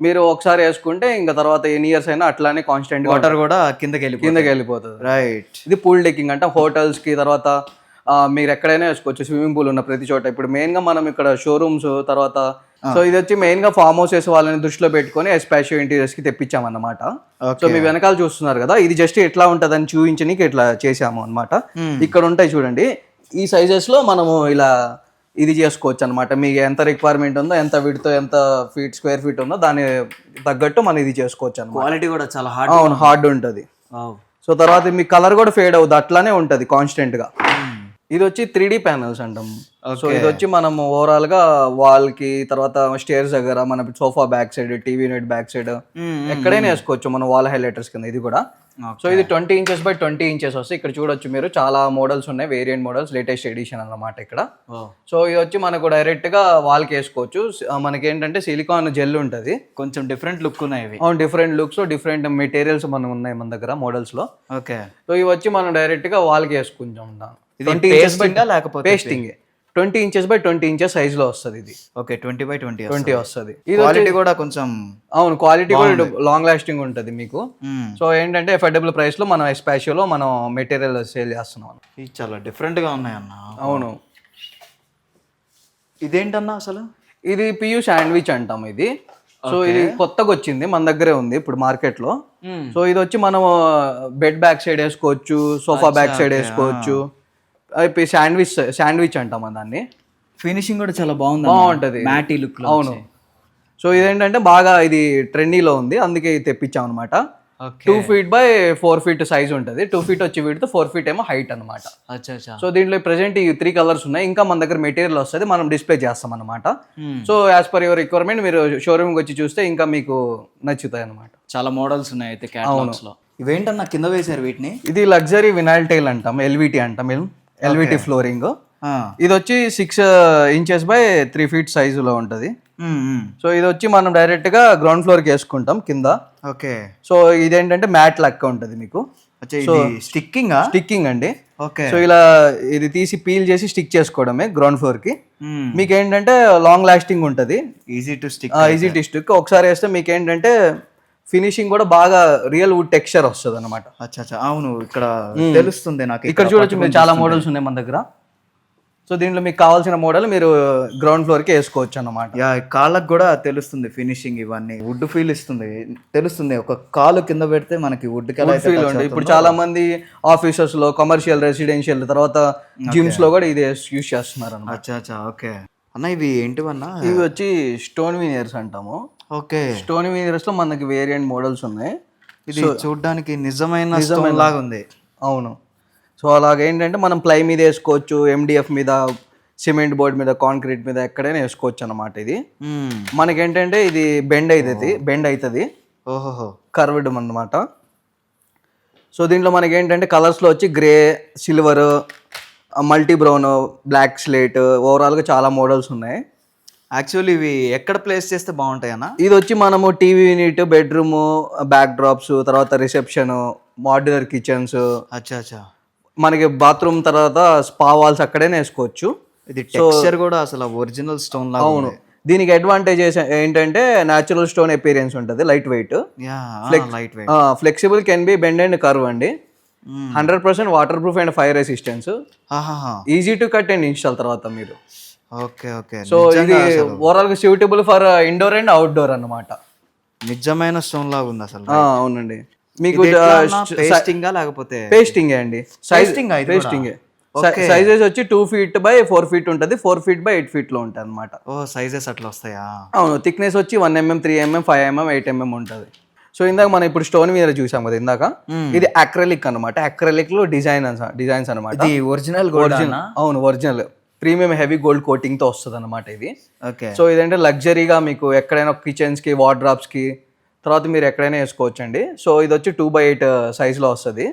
మీరు ఒకసారి వేసుకుంటే ఇంకా తర్వాత ఎన్ని ఇయర్స్ అయినా అట్లానే కాన్స్టెంట్ వాటర్ కూడా కిందకి వెళ్ళిపోతుంది. కిందకి వెళ్ళిపోతుంది. రైట్ ఇది పూల్ డెక్కింగ్ అంటే హోటల్స్కి తర్వాత మీరు ఎక్కడైనా వేసుకోవచ్చు స్విమ్మింగ్ పూల్ ఉన్న ప్రతి చోట. ఇప్పుడు మెయిన్గా మనం ఇక్కడ షోరూమ్స్ తర్వాత సో ఇది వచ్చి మెయిన్గా ఫామ్ హౌసెస్ వాళ్ళని దృష్టిలో పెట్టుకొని ఎస్పాషియో కి తెప్పించామన్నమాట. సో మీ వెనకాల చూస్తున్నారు కదా ఇది జస్ట్ ఎట్లా ఉంటదని చూపించడానికి ఇట్లా చేసాము అన్నమాట. ఇక్కడ ఉంటాయి చూడండి ఈ సైజెస్లో మనము ఇలా ఇది చేసుకోవచ్చు అనమాట మీకు ఎంత రిక్వైర్మెంట్ ఉందో ఎంత విడ్తో ఎంత ఫీట్ స్క్వేర్ ఫీట్ ఉందో దాని తగ్గట్టు మనం ఇది చేసుకోవచ్చు అనమాట క్వాలిటీ కూడా చాలా హార్డ్ అవును హార్డ్ ఉంటుంది. సో తర్వాత మీ కలర్ కూడా ఫేడ్ అవుతుంది అట్లానే ఉంటుంది కాన్స్టెంట్గా. ఇది వచ్చి త్రీ డి ప్యానల్స్ అంటాం. సో ఇది వచ్చి మనం ఓవరాల్గా వాల్కి తర్వాత స్టేర్స్ దగ్గర మన sofa back side TV unit back side ఎక్కడైనా వేసుకోవచ్చు మన వాల్ హైలైటర్స్ కింద ఇది కూడా. సో ఇది twenty inches by twenty inches వస్తాయి ఇక్కడ చూడొచ్చు మీరు చాలా మోడల్స్ ఉన్నాయి వేరియంట్ మోడల్స్ లేటెస్ట్ ఎడిషన్ అన్నమాట ఇక్కడ. సో ఇది వచ్చి మనకు డైరెక్ట్గా వాల్కి వేసుకోవచ్చు. స- మనకి ఏంటంటే సిలికాన్ జెల్ ఉంటుంది. కొంచెం డిఫరెంట్ లుక్ ఉన్నాయి ఇవి. అవును డిఫరెంట్ లుక్స్ డిఫరెంట్ మెటీరియల్స్ మనం ఉన్నాయి మన దగ్గర మోడల్స్లో. ఓకే. సో ఇవి వచ్చి మనం డైరెక్ట్గా వాల్కి వేసుకుంటాం ఇది ట్వంటీ ఇంచెస్ లేకపోతే pasting twenty inches by twenty inches సైజ్లో వస్తుంది ఇది. Okay twenty by twenty twenty వస్తుంది. ఇది క్వాలిటీ కూడా కొంచెం అవును క్వాలిటీ కూడా లాంగ్ లాస్టింగ్ ఉంటుంది మీకు. మ్మ్. సో ఏంటంటే ఎఫర్డబుల్ ప్రైస్లో మనం ఎస్పాషియోలో మనం మెటీరియల్ సేల్ చేస్తున్నాం ఇవి చాలా డిఫరెంట్గా ఉన్నాయి అన్న అవును. ఇదేంటన్నా అసలు? ఇది పియు శాండ్విచ్ అంటాం ఇది. సో ఇది కొత్తగా వచ్చింది మన దగ్గరే ఉంది ఇప్పుడు మార్కెట్లో. మ్మ్. సో ఇది వచ్చి మనం బెడ్ బ్యాక్ సైడ్ వేసుకోవచ్చు సోఫా బ్యాక్ సైడ్ వేసుకోవచ్చు. శాండ్విచ్ శాండ్విచ్ అంటాం దాన్ని. ఫినిషింగ్ కూడా చాలా బాగుంది బాగుంటది. మ్యాటీ లుక్లో అవును. సో ఇదేంటంటే బాగా ఇది ట్రెండీలో ఉంది. అందుకే ఇది తెప్పించాం అనమాట two feet by four feet size ఉంటుంది. టూ ఫీట్ వచ్చి వీటితో ఫోర్ ఫీట్ ఏమో హైట్ అనమాట సో దీంట్లో ప్రెసెంట్ ఈ త్రీ కలర్స్ ఉన్నాయి. ఇంకా మన దగ్గర మెటీరియల్ వస్తుంది. మనం డిస్ప్లే చేస్తాం అనమాట Hmm. So as per your requirement మీరు షోరూమ్కి వచ్చి చూస్తే ఇంకా మీకు నచ్చుతాయి అనమాట చాలా మోడల్స్ ఉన్నాయి అయితే లో. ఇవేంటన్నా కింద వేశారు వీటిని? ఇది లగ్జరీ వినాయిల్ టైల్ అంటాం. ఎల్విటి అంటాం. LVT flooring. ఇది వచ్చి six inches by three feet సైజులో ఉంటుంది. సో ఇది వచ్చి మనం డైరెక్ట్గా గ్రౌండ్ ఫ్లోర్కి వేసుకుంటాం కింద. ఓకే. సో ఇదేంటంటే మ్యాట్ లెక్క ఉంటుంది మీకు. ఇది స్టిక్కింగ్? స్టిక్కింగ్ అండి. ఓకే. సో ఇలా ఇది తీసి పీల్ చేసి స్టిక్ చేసుకోవడమే గ్రౌండ్ ఫ్లోర్కి మ్మ్. మీకు ఏంటంటే లాంగ్ లాస్టింగ్ ఉంటుంది easy to stick easy destick ఒకసారి వేస్తే మీకు ఏంటంటే ఫినిషింగ్ కూడా బాగా రియల్ వుడ్ టెక్స్చర్ వస్తుంది అనమాట అచ్చా అచ్చా అవును ఇక్కడ తెలుస్తుంది నాకు ఇక్కడ చూడొచ్చు మీరు చాలా మోడల్స్ ఉన్నాయి మన దగ్గర. సో దీంట్లో మీకు కావాల్సిన మోడల్ మీరు గ్రౌండ్ ఫ్లోర్కి వేసుకోవచ్చు అన్నమాట. యా కాళ్ళకు కూడా తెలుస్తుంది ఫినిషింగ్ ఇవన్నీ. వుడ్ ఫీల్ ఇస్తుంది. తెలుస్తుంది ఒక కాలు కింద పెడితే మనకి వుడ్ ఫీల్ ఉంటుంది ఇప్పుడు చాలా మంది ఆఫీసెస్లో కమర్షియల్ రెసిడెన్షియల్ తర్వాత జిమ్స్లో కూడా ఇది యూస్ చేస్తున్నారు అచ్చా ఓకే. అన్న ఇవి ఏంటివన్నా? ఇవి వచ్చి స్టోన్ వీనియర్స్ అంటాము. ఓకే. స్టోన్ వీనియర్స్లో మనకి వేరియంట్ మోడల్స్ ఉన్నాయి. ఇది చూడడానికి నిజమైన స్టోన్ లాగా ఉంది. అవును. సో అలాగేంటంటే మనం ప్లై మీద వేసుకోవచ్చు ఎండిఎఫ్ మీద సిమెంట్ బోర్డ్ మీద కాంక్రీట్ మీద ఎక్కడైనా వేసుకోవచ్చు అన్నమాట ఇది. మనకేంటంటే ఇది బెండ్ అవుతుంది బెండ్ అవుతుంది ఓహోహో. కర్వ్డ్ అన్నమాట. సో దీంట్లో మనకి ఏంటంటే కలర్స్లో వచ్చి grey silver multi brown black slate ఓవరాల్గా చాలా మోడల్స్ ఉన్నాయి. యాక్చువల్లీ ఇవి ఎక్కడ ప్లేస్ చేస్తే బాగుంటాయి అన్న? ఇది వచ్చి మనము TV unit bedroom backdrops తర్వాత రిసెప్షన్ మాడ్యులర్ కిచెన్స్ అచ్చా అచ్చా. మనకి బాత్రూమ్ తర్వాత స్పా వాల్స్ అక్కడైనా వేసుకోవచ్చు ఇది టెక్స్చర్ కూడా అసలు ఒరిజినల్ స్టోన్ లాగా అవును. దీనికి అడ్వాంటేజ్ ఏంటంటే న్యాచురల్ స్టోన్ ఎపీరియన్స్ ఉంటుంది light weight light weight flexible can be bend and curve అండి. Hundred percent water proof and fire resistance easy to cut and install తర్వాత మీరు. Okay okay. సో ఇది ఓవరాల్గా suitable for indoor and outdoor అన్నమాట. నిజమైన stone లాగా ఉంది అసలు. అవునండి. మీకు పేస్టింగ్ లేకపోతే పేస్టింగ్ అండి. సైజ్ Pasting ఆ ఇది పేస్టింగ్? సైజెస్ వచ్చి two feet by four feet ఉంటుంది. ఫోర్ ఫీట్ బై ఎయిట్ ఫీట్లో ఉంటుంది అనమాట ఓ సైజెస్ అట్లా వస్తాయా? అవును థిక్నెస్ వచ్చి one MM three MM five MM eight MM ఉంటుంది. సో ఇందాక మనం ఇప్పుడు స్టోన్ మీద చూసాం కదా ఇందాక? ఇది అక్రలిక్ అనమాట అక్రలిక్లో డిజైన్ డిజైన్స్ అనమాట ఒరిజినల్ గోల్డ్ అవును ఒరిజినల్ ప్రీమియం హెవీ గోల్డ్ కోటింగ్తో వస్తుంది అనమాట ఇది. ఓకే. సో ఇదంటే లగ్జరీగా మీకు ఎక్కడైనా కిచెన్స్కి వార్డ్రాప్స్కి తర్వాత మీరు ఎక్కడైనా వేసుకోవచ్చండి. సో ఇది వచ్చి టూ బై ఎయిట్ సైజ్లో వస్తుంది.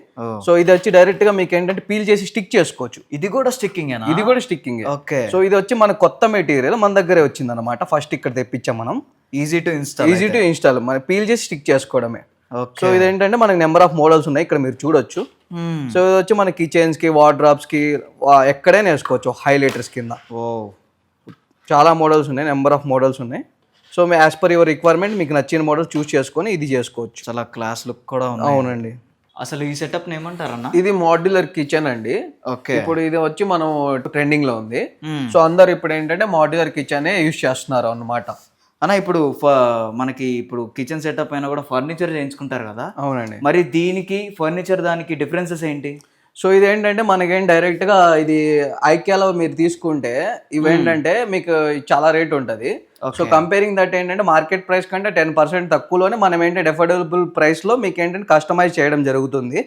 సో ఇది వచ్చి డైరెక్ట్గా మీకు ఏంటంటే పీల్ చేసి స్టిక్ చేసుకోవచ్చు. ఇది కూడా స్టిక్కింగ్ ఇది కూడా స్టిక్కింగ్. ఓకే. సో ఇది వచ్చి మన కొత్త మెటీరియల్ మన దగ్గరే వచ్చింది అనమాట ఫస్ట్ ఇక్కడ తెప్పించాం మనం. Easy to install easy to install మన పీల్ చేసి స్టిక్ చేసుకోవడమే. సో ఇదేంటంటే మనకి నెంబర్ ఆఫ్ మోడల్స్ ఉన్నాయి ఇక్కడ మీరు చూడొచ్చు. సో ఇది వచ్చి మన కిచెన్స్కి వార్డ్రాప్స్కి ఎక్కడైనా వేసుకోవచ్చు హైలైటర్స్ కింద. ఓ చాలా మోడల్స్ ఉన్నాయి నెంబర్ ఆఫ్ మోడల్స్ ఉన్నాయి. సో మీ యాజ్ పర్ యువర్ రిక్వైర్మెంట్ మీకు నచ్చిన మోడల్ చూస్ చేసుకొని ఇది చేసుకోవచ్చు. చాలా క్లాస్ లుక్ కూడా అవునండి. అసలు ఈ సెటప్ ఏమంటారన్న? ఇది మాడ్యులర్ కిచెన్ అండి. ఓకే. ఇప్పుడు ఇది వచ్చి మనం ట్రెండింగ్లో ఉంది. సో అందరు ఇప్పుడు ఏంటంటే మాడ్యులర్ కిచెన్ యూస్ చేస్తున్నారు అన్నమాట. అన్న ఇప్పుడు మనకి ఇప్పుడు కిచెన్ సెటప్ అయినా కూడా ఫర్నిచర్ చేయించుకుంటారు కదా? అవునండి. మరి దీనికి ఫర్నిచర్ దానికి డిఫరెన్సెస్ ఏంటి? సో ఇది ఏంటంటే మనకేం డైరెక్ట్గా ఇది ఐక్యాలో మీరు తీసుకుంటే ఇవేంటంటే మీకు చాలా రేట్ ఉంటుంది. సో కంపేరింగ్ దట్ ఏంటంటే మార్కెట్ ప్రైస్ కంటే టెన్ పర్సెంట్ తక్కువలోనే మనం ఏంటంటే అఫోర్డబుల్ ప్రైస్లో మీకు ఏంటంటే కస్టమైజ్ చేయడం జరుగుతుంది.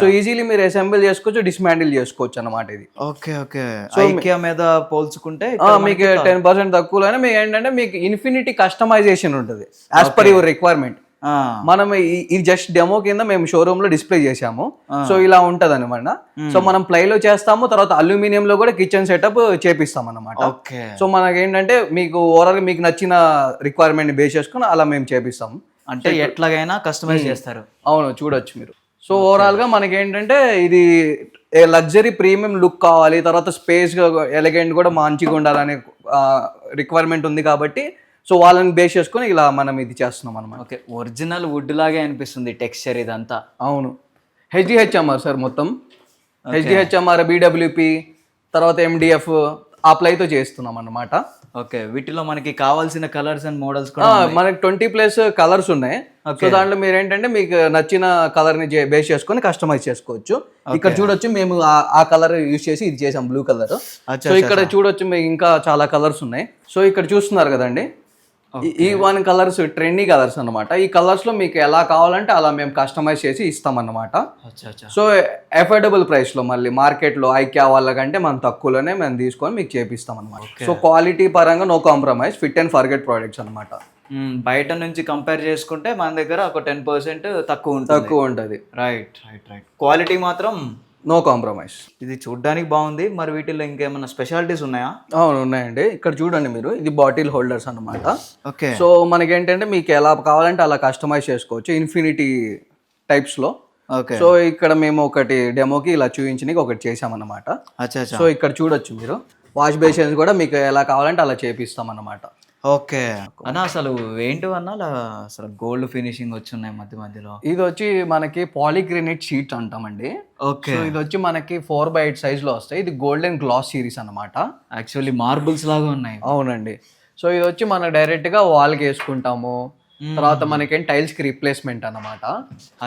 సో ఈజీలీ మీరు అసెంబుల్ చేసుకోవచ్చు డిస్మాండిల్ చేసుకోవచ్చు అన్నమాట ఇది. Okay okay. ఐకియా మీద పోల్చుకుంటే మీకు టెన్ పర్సెంట్ తక్కువలోనే మీకు ఏంటంటే మీకు ఇన్ఫినిటీ కస్టమైజేషన్ ఉంటుంది యాజ్ పర్ యువర్ రిక్వైర్మెంట్ మనం ఈ జస్ట్ డెమో కింద మేము షోరూమ్లో డిస్ప్లే చేసాము సో ఇలా ఉంటది అనమాట సో మనం ప్లై లో చేస్తాము తర్వాత అల్యూమినియం లో కూడా కిచెన్ సెటప్ చేపిస్తాం అనమాట సో మనకి ఏంటంటే మీకు ఓవరాల్ మీకు నచ్చిన రిక్వైర్మెంట్ బేస్ చేసుకుని అలా మేము చేపిస్తాము అంటే ఎట్లాగైనా కస్టమైజ్ చేస్తారు. అవును చూడొచ్చు మీరు. సో ఓవరాల్గా మనకి ఏంటంటే ఇది లగ్జరీ ప్రీమియం లుక్ కావాలి తర్వాత స్పేస్ ఎలిగెంట్ కూడా మంచిగా ఉండాలనే రిక్వైర్మెంట్ ఉంది కాబట్టి సో వాళ్ళని బేస్ చేసుకొని ఇలా మనం ఇది చేస్తున్నాం అనమాట ఓకే ఒరిజినల్ వుడ్ లాగే అనిపిస్తుంది టెక్స్చర్ ఇదంతా. అవును. హెచ్డిహెచ్ఎంఆర్ సార్ మొత్తం. హెచ్డిహెచ్ఎంఆర్ బీడబ్ల్యూపి తర్వాత ఎండిఎఫ్ ఆ ప్లైతో చేస్తున్నాం అన్నమాట. ఓకే వీటిలో మనకి కావాల్సిన కలర్స్ అండ్ మోడల్స్ కూడా మనకి ట్వంటీ ప్లస్ కలర్స్ ఉన్నాయి. సో దాంట్లో మీరు ఏంటంటే మీకు నచ్చిన కలర్ని బేస్ చేసుకొని కస్టమైజ్ చేసుకోవచ్చు. ఇక్కడ చూడొచ్చు మేము ఆ- కలర్ యూజ్ చేసి ఇది చేసాం బ్లూ కలర్ సో ఇక్కడ చూడొచ్చు మీకు ఇంకా చాలా కలర్స్ ఉన్నాయి. సో ఇక్కడ చూస్తున్నారు కదండి. ఈ- వన్ కలర్స్ ట్రెండీ కలర్స్ అన్నమాట. ఈ కలర్స్లో మీకు ఎలా కావాలంటే అలా మేము కస్టమైజ్ చేసి ఇస్తాం అచ్చా సో అఫోర్డబుల్ ప్రైస్లో మళ్ళీ మార్కెట్లో ఐక్యా వాళ్ళకంటే మనం తక్కువలోనే మేము తీసుకొని మీకు చేపిస్తాం అనమాట సో క్వాలిటీ పరంగా no compromise fit and forget products అనమాట బయట నుంచి కంపేర్ చేసుకుంటే మన దగ్గర ఒక టెన్ పర్సెంట్ తక్కువ ఉంటుంది. తక్కువ ఉంటుంది. రైట్ రైట్ రైట్ క్వాలిటీ మాత్రం నో కాంప్రమైజ్ ఇది చూడ్డానికి బాగుంది మరి వీటిలో ఇంకేమైనా స్పెషాలిటీస్ ఉన్నాయా? అవును ఉన్నాయండి. ఇక్కడ చూడండి మీరు ఇది బాటిల్ హోల్డర్స్ అన్నమాట. ఓకే. సో మనకి ఏంటంటే మీకు ఎలా కావాలంటే అలా కస్టమైజ్ చేసుకోవచ్చు ఇన్ఫినిటీ టైప్స్లో. ఓకే. సో ఇక్కడ మేము ఒకటి డెమోకి ఇలా చూపించడానికి ఒకటి చేసామన్నమాట సో ఇక్కడ చూడొచ్చు మీరు. వాష్ బేసిన్స్ కూడా మీకు ఎలా కావాలంటే అలా చేపిస్తాం అన్నమాట ఓకే. అన్న అసలు ఏంటి అన్న అలా అసలు గోల్డ్ ఫినిషింగ్ వచ్చి ఉన్నాయి మధ్య మధ్యలో? ఇది వచ్చి మనకి పాలిగ్రెనేట్ షీట్స్ అంటామండి. ఓకే. సో ఇది వచ్చి మనకి ఫోర్ బై ఎయిట్ సైజ్లో వస్తాయి. ఇది గోల్డెన్ గ్లాస్ సిరీస్ అన్నమాట. యాక్చువల్లీ మార్బుల్స్ లాగా ఉన్నాయి. అవునండి. సో ఇది వచ్చి మనం డైరెక్ట్గా వాల్కి వేసుకుంటాము. తర్వాత మనకేం టైల్స్కి రీప్లేస్మెంట్ అన్నమాట.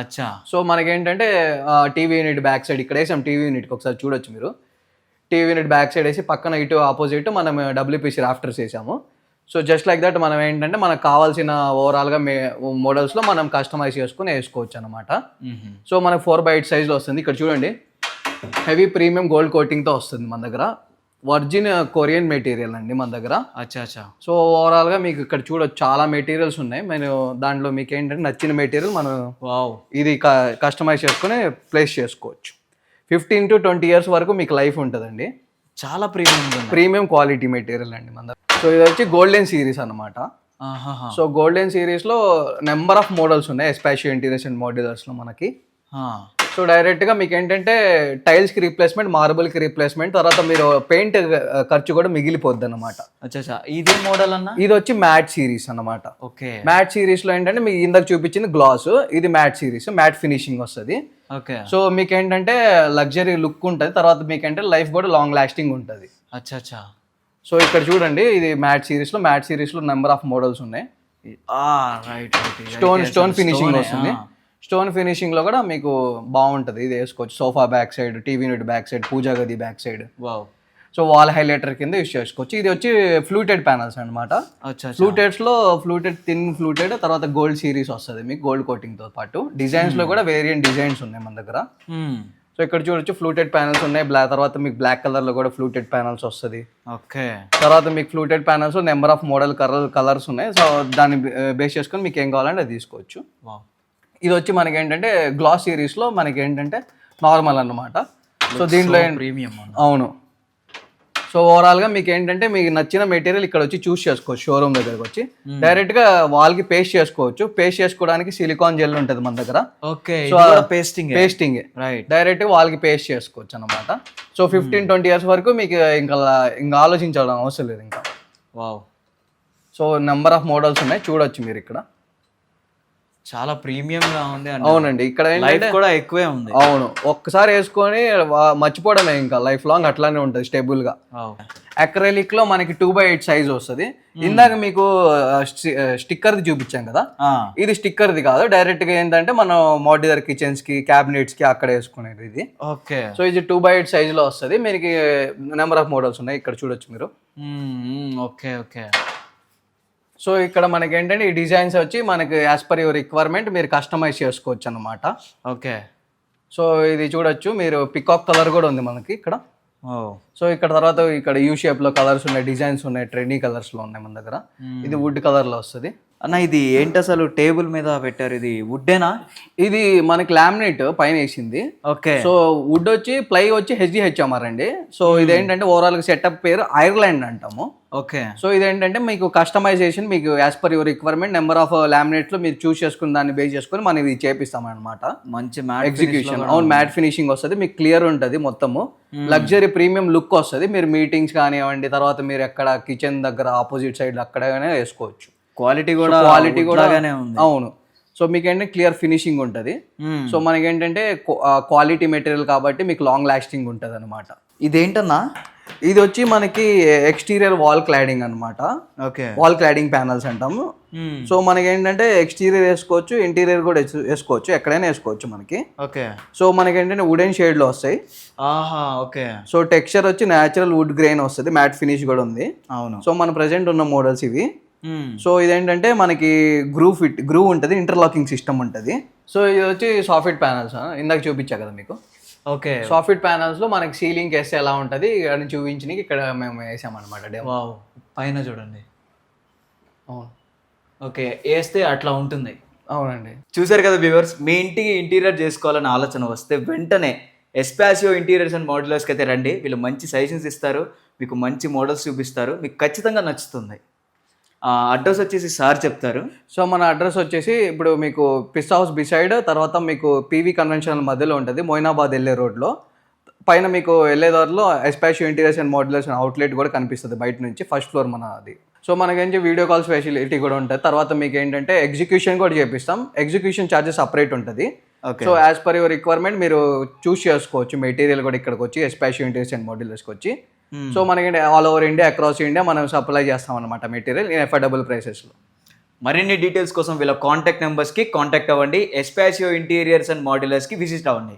అచ్చా. సో మనకేంటంటే టీవీ యూనిట్ బ్యాక్ సైడ్ ఇక్కడ వేసాం. టీవీ యూనిట్కి ఒకసారి చూడొచ్చు మీరు. టీవీ యూనిట్ బ్యాక్ సైడ్ వేసి పక్కన ఇటు ఆపోజిట్ మనం డబ్ల్యూపీసీ రాఫ్టర్స్ వేసాము. సో జస్ట్ లైక్ దట్ మనం ఏంటంటే మనకు కావాల్సిన ఓవరాల్గా మే మోడల్స్లో మనం కస్టమైజ్ చేసుకుని వేసుకోవచ్చు అనమాట. సో మనకు ఫోర్ బై ఎయిట్ సైజ్లో వస్తుంది. ఇక్కడ చూడండి. హెవీ ప్రీమియం గోల్డ్ కోటింగ్తో వస్తుంది మన దగ్గర. వర్జిన్ కొరియన్ మెటీరియల్ అండి మన దగ్గర. అచ్చా అచ్చా. సో ఓవరాల్గా మీకు ఇక్కడ చూడొచ్చు చాలా మెటీరియల్స్ ఉన్నాయి. నేను దాంట్లో మీకు ఏంటంటే నచ్చిన మెటీరియల్ మనం ఇది కస్టమైజ్ చేసుకుని ప్లేస్ చేసుకోవచ్చు. ఫిఫ్టీన్ టు ట్వంటీ ఇయర్స్ వరకు మీకు లైఫ్ ఉంటుందండి. చాలా ప్రీమియం ప్రీమియం క్వాలిటీ మెటీరియల్ అండి మన దగ్గర. సో ఇది వచ్చి గోల్డెన్ సిరీస్ అనమాట. సో గోల్డెన్ సిరీస్లో నెంబర్ ఆఫ్ మోడల్స్ ఉన్నాయి ఎస్పాషియో ఇంటీరియర్స్ అండ్ మోడలర్స్లో మనకి. సో డైరెక్ట్గా మీకు ఏంటంటే టైల్స్కి రీప్లేస్మెంట్ మార్బుల్కి రీప్లేస్మెంట్ తర్వాత మీరు పెయింట్ ఖర్చు కూడా మిగిలిపోద్ది అనమాట ఇదే మోడల్ అన్న? ఇది వచ్చి మ్యాట్ సిరీస్ అన్నమాట. ఓకే. మ్యాట్ సిరీస్లో ఏంటంటే మీకు ఇందాక చూపించింది గ్లాస్ ఇది మ్యాట్ సిరీస్ మ్యాట్ ఫినిషింగ్ వస్తుంది. ఓకే. సో మీకు ఏంటంటే లగ్జరీ లుక్ ఉంటుంది తర్వాత మీకు ఏంటంటే లైఫ్ కూడా లాంగ్ లాస్టింగ్ ఉంటుంది. అచ్చా అచ్చా సో ఇక్కడ చూడండి ఇది మ్యాట్ సిరీస్లో మ్యాట్ సిరీస్లో నెంబర్ ఆఫ్ మోడల్స్ ఉన్నాయి. రైట్ స్టోన్ స్టోన్ ఫినిషింగ్ వస్తుంది. స్టోన్ ఫినిషింగ్లో కూడా మీకు బాగుంటుంది. ఇది వేసుకోవచ్చు. Sofa back side TV unit back side puja గది back side. Wow. So wall highlighter కింద యూస్ చేసుకోవచ్చు. ఇది వచ్చి ఫ్లూటెడ్ ప్యానల్స్ అనమాట అచ్చా అచ్చా. ఫ్లూటెడ్స్లో ఫ్లూటెడ్ థిన్ ఫ్లూటెడ్ తర్వాత గోల్డ్ సిరీస్ వస్తుంది మీకు గోల్డ్ కోటింగ్తో పాటు. డిజైన్స్లో కూడా వేరియంట్ డిజైన్స్ ఉన్నాయి మన దగ్గర. మ్మ్. సో ఇక్కడ చూడొచ్చు ఫ్లూటెడ్ ప్యానల్స్ ఉన్నాయి. బ్లాక్ తర్వాత మీకు బ్లాక్ కలర్లో కూడా ఫ్లూటెడ్ ప్యానల్స్ వస్తుంది. ఓకే. తర్వాత మీకు fluted panels number of model colour colours ఉన్నాయి. సో దాన్ని బేస్ చేసుకొని మీకు ఏం కావాలంటే అది తీసుకోవచ్చు. ఇది వచ్చి మనకి ఏంటంటే గ్లాస్ సిరీస్లో మనకి ఏంటంటే నార్మల్ అన్నమాట. సో దీంట్లో ప్రీమియం అవును. సో ఓవరాల్గా మీకు ఏంటంటే మీకు నచ్చిన మెటీరియల్ ఇక్కడ వచ్చి చూస్ చేసుకోవచ్చు షోరూమ్ దగ్గరకు వచ్చి. డైరెక్ట్గా వాల్కి పేస్ట్ చేసుకోవచ్చు. పేస్ట్ చేసుకోవడానికి సిలికాన్ జెల్ ఉంటుంది మన దగ్గర. Okay So, pasting pasting right direct వాల్కి పేస్ట్ చేసుకోవచ్చు అనమాట సో ఫిఫ్టీన్ ట్వంటీ ఇయర్స్ వరకు మీకు ఇంకా ఇంకా ఆలోచించడం అవసరం లేదు ఇంకా. Wow so number of models ఉన్నాయి చూడొచ్చు మీరు ఇక్కడ. చాలా ప్రీమియం గా ఉంది అవునండి. ఇక్కడ లైఫ్ కూడా ఎక్కువే ఉంది. అవును. ఒక్కసారి వేసుకొని మర్చిపోవడమే ఇంకా లైఫ్ లాంగ్ అట్లానే ఉంటుంది స్టేబుల్గా. వావ్ అక్రైలిక్లో మనకి టూ బై ఎయిట్ సైజ్ వస్తుంది. ఇందాక మీకు స్టిక్కర్ చూపించాం కదా? ఇది స్టిక్కర్ది కాదు. డైరెక్ట్గా ఏంటంటే మనం మోడ్యులర్ కిచెన్స్కి క్యాబినెట్స్కి అక్కడ వేసుకునేది ఇది. ఓకే. సో ఇది టూ బై ఎయిట్ సైజ్లో వస్తుంది. మీకు నెంబర్ ఆఫ్ మోడల్స్ ఉన్నాయి. ఇక్కడ చూడొచ్చు మీరు. Okay okay. సో ఇక్కడ మనకి ఏంటంటే ఈ డిజైన్స్ వచ్చి మనకి యాజ్ పర్ యువర్ రిక్వైర్మెంట్ మీరు కస్టమైజ్ చేసుకోవచ్చు అన్నమాట ఓకే. సో ఇది చూడొచ్చు మీరు పికాక్ కలర్ కూడా ఉంది మనకి ఇక్కడ. ఓ. సో ఇక్కడ తర్వాత ఇక్కడ యూ షేప్లో కలర్స్ ఉన్నాయి డిజైన్స్ ఉన్నాయి ట్రెండీ కలర్స్లో ఉన్నాయి మన దగ్గర. ఇది వుడ్ కలర్లో వస్తుంది. అన్న ఇది ఏంటి అసలు టేబుల్ మీద పెట్టారు? ఇది వుడ్డేనా ఇది మనకి లామినేట్ పైన వేసింది. ఓకే. సో వుడ్ వచ్చి ప్లై వచ్చి హెచ్డిహెచ్ఎంఆర్ అండి. సో ఇదేంటంటే ఓవరాల్ సెటప్ పేరు ఐర్లాండ్ అంటాము. ఓకే. సో ఇదేంటంటే మీకు కస్టమైజేషన్ మీకు as per your requirement number of లామినేట్లో మీరు చూస్ చేసుకుని దాన్ని బేస్ చేసుకుని మనం ఇది చేపిస్తాం అనమాట మంచి మ్యాట్ ఎగ్జిక్యూషన్ అవును మ్యాట్ ఫినిషింగ్ వస్తుంది మీకు క్లియర్ ఉంటుంది మొత్తము. లగ్జరీ ప్రీమియం లుక్ వస్తుంది మీరు మీటింగ్స్ కానివ్వండి తర్వాత మీరు ఎక్కడ కిచెన్ దగ్గర ఆపోజిట్ సైడ్ అక్కడగానే వేసుకోవచ్చు. క్వాలిటీ కూడా క్వాలిటీ కూడా అవును. సో మీకు ఏంటంటే క్లియర్ ఫినిషింగ్ ఉంటుంది. సో మనకి ఏంటంటే క్వాలిటీ మెటీరియల్ కాబట్టి మీకు లాంగ్ లాస్టింగ్ ఉంటుంది అనమాట ఇదేంటన్నా? ఇది వచ్చి మనకి ఎక్స్టీరియర్ వాల్ క్లాడింగ్ అనమాట ఓకే. వాల్ క్లాడింగ్ ప్యానల్స్ అంటాము సో మనకి ఏంటంటే ఎక్స్టీరియర్ వేసుకోవచ్చు ఇంటీరియర్ కూడా వేసు- వేసుకోవచ్చు ఎక్కడైనా వేసుకోవచ్చు మనకి. ఓకే. సో మనకి ఏంటంటే వుడెన్ షేడ్లో వస్తాయి. ఆహా ఓకే. సో టెక్స్చర్ వచ్చి న్యాచురల్ వుడ్ గ్రెయిన్ వస్తుంది మ్యాట్ ఫినిష్ కూడా ఉంది. అవును. సో మన ప్రజెంట్ ఉన్న మోడల్స్ ఇవి. సో ఇదేంటంటే మనకి గ్రూ ఫిట్ గ్రూ ఉంటుంది ఇంటర్లాకింగ్ సిస్టమ్ ఉంటుంది. సో ఇది వచ్చి సాఫ్ట్వేర్ ప్యానల్స్? ఇందాక చూపించా కదా మీకు. ఓకే. సాఫ్ట్వేర్ ప్యానల్స్లో మనకి సీలింగ్ వేస్తే ఎలా ఉంటుంది? ఇక్కడ చూపించి ఇక్కడ మేము వేసామన్నమాట డెమో వావ్ పైన చూడండి. అవును. ఓకే వేస్తే అట్లా ఉంటుంది. అవునండి. చూసారు కదా వ్యూవర్స్ మీ ఇంటికి ఇంటీరియర్ చేసుకోవాలని ఆలోచన వస్తే వెంటనే ఎస్పాసియో ఇంటీరియర్స్ అండ్ మోడలర్స్కి అయితే రండి. వీళ్ళు మంచి సజెషన్స్ ఇస్తారు మీకు మంచి మోడల్స్ చూపిస్తారు మీకు ఖచ్చితంగా నచ్చుతుంది. అడ్రస్ వచ్చేసి సార్ చెప్తారు. సో మన అడ్రస్ వచ్చేసి ఇప్పుడు మీకు పిస్తా హౌస్ బిసైడ్ తర్వాత మీకు పీవీ కన్వెన్షనల్ మధ్యలో ఉంటుంది మొయినాబాద్ వెళ్ళే రోడ్లో. పైన మీకు వెళ్ళే దారిలో Espacio interiors and modulars outlet కూడా కనిపిస్తుంది బయట నుంచి ఫస్ట్ ఫ్లోర్ మన అది సో మనకేంటి వీడియో కాల్స్ ఫెసిలిటీ కూడా ఉంటుంది. తర్వాత మీకు ఏంటంటే ఎగ్జిక్యూషన్ కూడా చేపిస్తాం. ఎగ్జిక్యూషన్ ఛార్జెస్ సపరేట్ ఉంటుంది. So as per your requirement మీరు చూస్ చేసుకోవచ్చు. మెటీరియల్ కూడా ఇక్కడికి వచ్చి ఎస్పాషియో ఇంటీరియర్స్ అండ్ మోడ్యులర్స్కి వచ్చి. సో మనకి all over India across India మనం సప్లై చేస్తాం అనమాట మెటీరియల్ ఇన్ ఎఫర్డబుల్ ప్రైసెస్లో మరిన్ని డీటెయిల్స్ కోసం వీళ్ళ కాంటాక్ట్ నెంబర్స్కి కాంటాక్ట్ అవ్వండి. ఎస్పాసియో ఇంటీరియర్స్ అండ్ మోడలర్స్కి విజిట్ అవ్వండి.